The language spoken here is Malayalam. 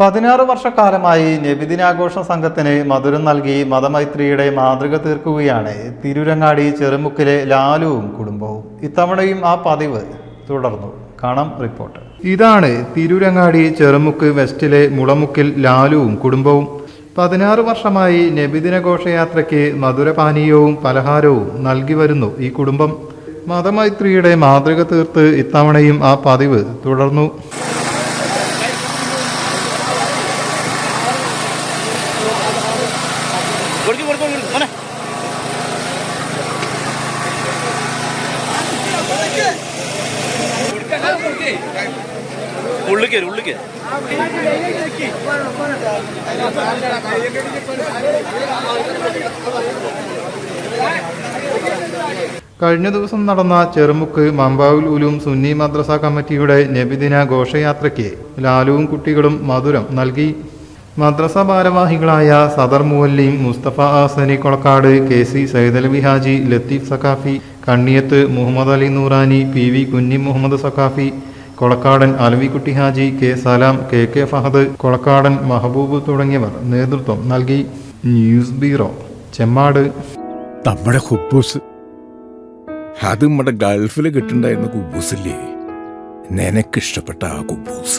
പതിനാറ് വർഷക്കാലമായി നബിദിനാഘോഷ സംഘത്തിന് മധുരം നൽകി മതമൈത്രിയുടെ മാതൃക തീർക്കുകയാണ്. തിരുരങ്ങാടി ചെറുമുക്കിലെ ലാലുവും കുടുംബവും. ഇത്തവണയും ആ പതിവ് തുടർന്നു. കാണാം റിപ്പോർട്ട്. ഇതാണ് തിരുരങ്ങാടി ചെറുമുക്ക് വെസ്റ്റിലെ മുളമുക്കിൽ ലാലുവും കുടുംബവും. പതിനാറ് വർഷമായി നബിദിന ഘോഷയാത്രയ്ക്ക് മധുരപാനീയവും പലഹാരവും നൽകി വരുന്നു ഈ കുടുംബം. മതമൈത്രിയുടെ മാതൃക തീർത്ത് ഇത്തവണയും ആ പതിവ് തുടർന്നു. കൊടുക്ക് കൊടുക്ക്. മോനെ. ഉള്ളിക്ക് കയറി കഴിഞ്ഞ ദിവസം നടന്ന ചെറുമുക്ക് മമ്പാവുൽ ഉലും സുന്നി മദ്രസ കമ്മിറ്റിയുടെ നബിദിന ഘോഷയാത്രയ്ക്ക് ലാലുവും കുട്ടികളും മധുരം നൽകി മദ്രസ ഭാരവാഹികളായ സദർ മുവല്ലിം Mustafa Ahsani Kolakkad K C Saidalavi Haji Latheef Saqafi Kanniyath Muhammad Ali Noorani P V Kunhi Muhammad Saqafi Kolakkadan Alavikutty Haji K Salam K K Fahad Kolakkadan Mahboob തുടങ്ങിയവർ നേതൃത്വം നൽകി. News bureau Chemmad. നമ്മുടെ കുബൂസ് അത് നമ്മുടെ ഗൾഫിൽ കിട്ടുണ്ടായിരുന്ന കുബൂസില്ലേ നിനക്കിഷ്ടപ്പെട്ട ആ കുബൂസ്